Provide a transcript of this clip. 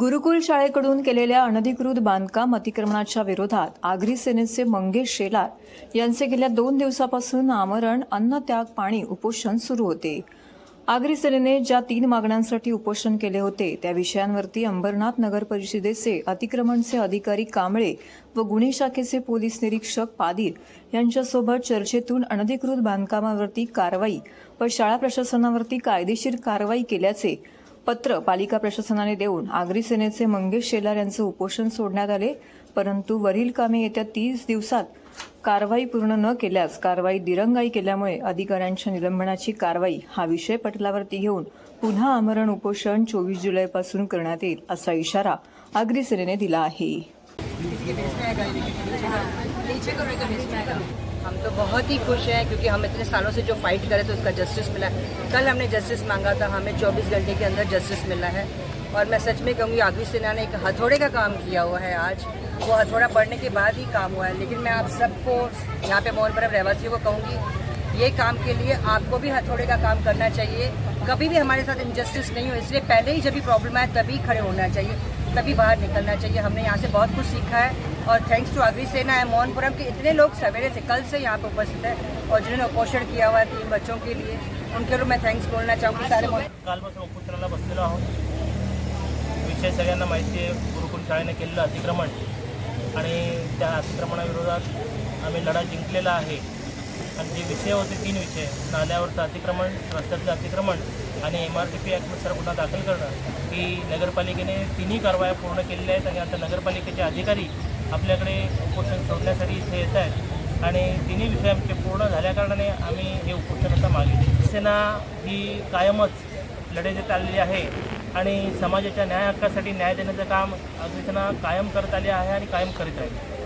गुरुकुल शाळेकडून केलेल्या अनधिकृत बांधकाम अतिक्रमणाच्या विरोधात आगरी सेनेचे मंगेश शेलार यांचे गेल्या दोन दिवसापासून आमरण अन्न त्याग पाणी उपोषण सुरू होते. आगरी सेनेने ज्या तीन मागण्यांसाठी उपोषण केले होते त्या विषयांवरती अंबरनाथ नगर परिषदेचे अतिक्रमणचे अधिकारी कांबळे व गुन्हे शाखेचे पोलीस निरीक्षक पादीर यांच्यासोबत चर्चेतून अनधिकृत बांधकामावरती कारवाई व शाळा प्रशासनावरती कायदेशीर कारवाई केल्याचे पत्र पालिका प्रशासनाने देऊन आगरी सेनेचे मंगेश शेलार यांचे उपोषण सोडण्यात आले. परंतु वरील कामे येत्या तीस दिवसात कारवाई पूर्ण न केल्यास कारवाई दिरंगाई केल्यामुळे अधिकाऱ्यांच्या निलंबनाची कारवाई हा विषय पटलावरती घेऊन पुन्हा आमरण उपोषण चोवीस जुलैपासून करण्यात येईल असा इशारा आगरी सेनेने दिला आहे. हम तो बहुत ही खुश हैं क्योंकि हम इतने सालों से जो फाइट करे थे उसका जस्टिस मिला कल हमने जस्टिस मांगा था, हमें 24 घंटे के अंदर जस्टिस मिला है। और मैं सच में कहूँगी आगरी सिन्हा ने एक हथौड़े का काम किया हुआ है आज। वो हथौड़ा पड़ने के बाद ही काम हुआ है। लेकिन मैं आप सबको, यहाँ पे मोहनपुरम रहवासियों को कहूँगी, ये काम के लिए आपको भी हथौड़े का काम करना चाहिए। कभी भी हमारे साथ इनजस्टिस नहीं हो, इसलिए पहले ही जब भी प्रॉब्लम आए, तभी खड़े होना चाहिए। तभी बाहर निकलना चाहिए। हमने यहाँ से बहुत कुछ सीखा है और थैंक्स टू अग्री सेना है मोहनपुरम के इतने लोग सवेरे से कल से यहाँ पे उपस्थित है और जिन्होंने उपोषण किया हुआ है तीन बच्चों के लिए उनके लिए मैं थैंक्स बोलना चाहूँगी सारे कालपासून बसलेलो आहोत। विषय सगळ्यांना माहिती आहे गुरुकुल शाळेने केलेलं अतिक्रमण आणि त्या अतिक्रमणाविरोधात आम्ही लढा जिंकलेला आहे. आणि जे विषय होते तीन विषय. नाल्यावरचं अतिक्रमण रस्त्यातलं अतिक्रमण आणि एम आर टी पी ॲक्टनुसार गुन्हा दाखल करणं. की नगरपालिकेने तिन्ही कारवाया पूर्ण केलेल्या आहेत आणि आता नगरपालिकेचे अधिकारी आपल्याकडे उपोषण सोडण्यासाठी इथे येत आहेत. आणि तिन्ही विषय आमचे पूर्ण झाल्याकारणाने आम्ही हे उपोषण आता मागे शिवसेना ही कायमच लढे देत आलेली आहे आणि समाजाच्या न्याय हक्कासाठी न्याय देण्याचं काम अग्निसेना कायम करत आली आहे आणि कायम करीत राहील.